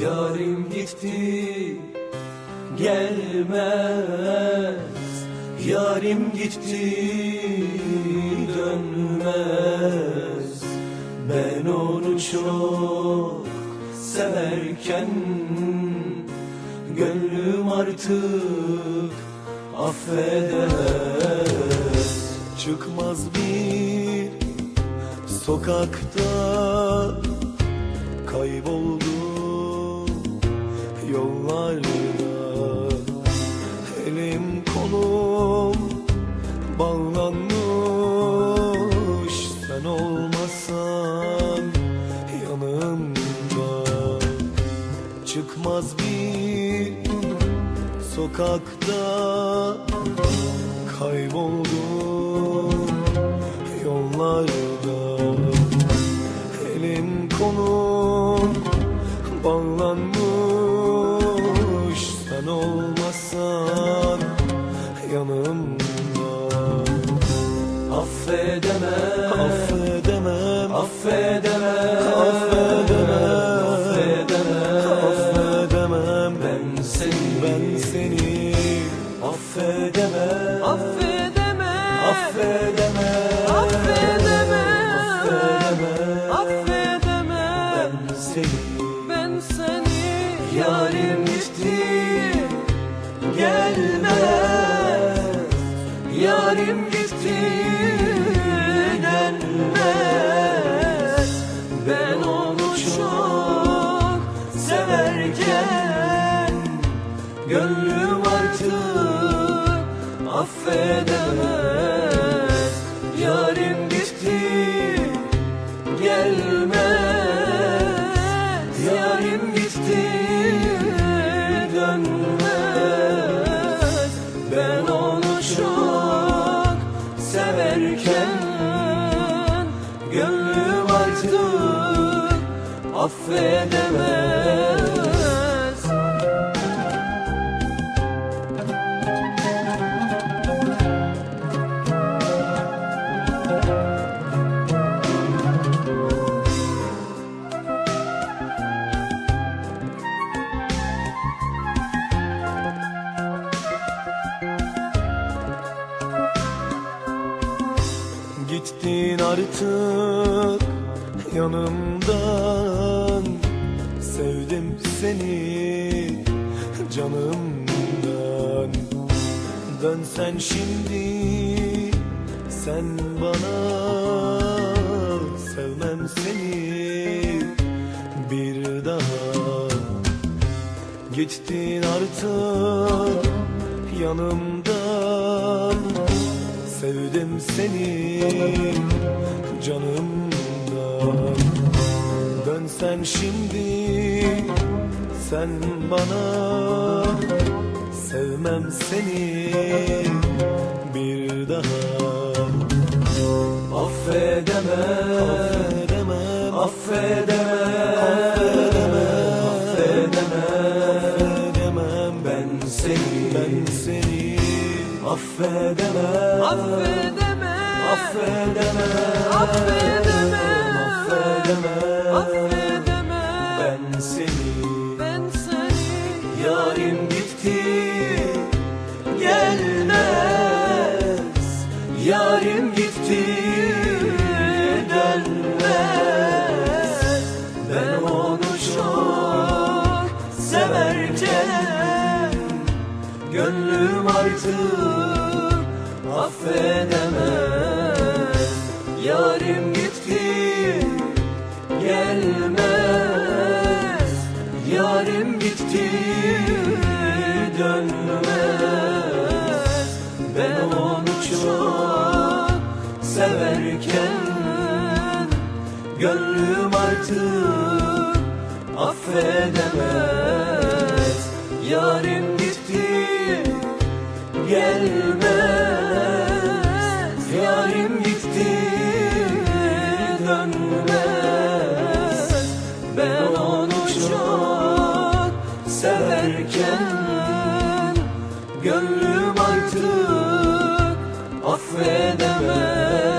Yarim gitti gelmez. Yarim gitti dönmez. Ben onu çok severken Gönlüm artık affedemez Çıkmaz bir sokakta bağlanmış Sen olmasan yanımda Çıkmaz bir sokakta. Kayboldum yollarda. Elim kolum bağlanmış. Sen olmasan Affedemem. Affedemem. Affedemem. Affedemem. Affedemem. Ben seni. Ben seni. Affedemem. Affedemem, Affedemem. Affedemem, affedemem. Ben seni. Ben seni. Yarim gitti. Gelmez. Yarim gitti severken Gönlüm artık affedemez. Yarim gitti gelmez. Yarim gitti dönmez. Ben onu çok severken Gönlüm artık affedemez Gittin artık yanımdan. Sevdim seni canımdan. Dönsen şimdi sen bana Sevmem seni. Bir daha Gittin artık yanımdan Sevdim seni canımdan Dönsen şimdi sen bana Sevmem seni. Bir daha Affedemem Affedemem Affedemem Affedemem. Affedemem, Affedemem. Affedemem, Affedemem. Affedemem. Ben seni. Ben seni. Yarim gitti gelmez. Yarim gitti dönmez. Ben onu çok severken Gönlüm artık affedemez. Yarim gitti gelmez. Yarim gitti dönmez. Ben onu çok severken Gönlüm artık affedemez. Yarim gelmez Yarim gitti dönmez. Ben onu çok severken Gönlüm artık affedemez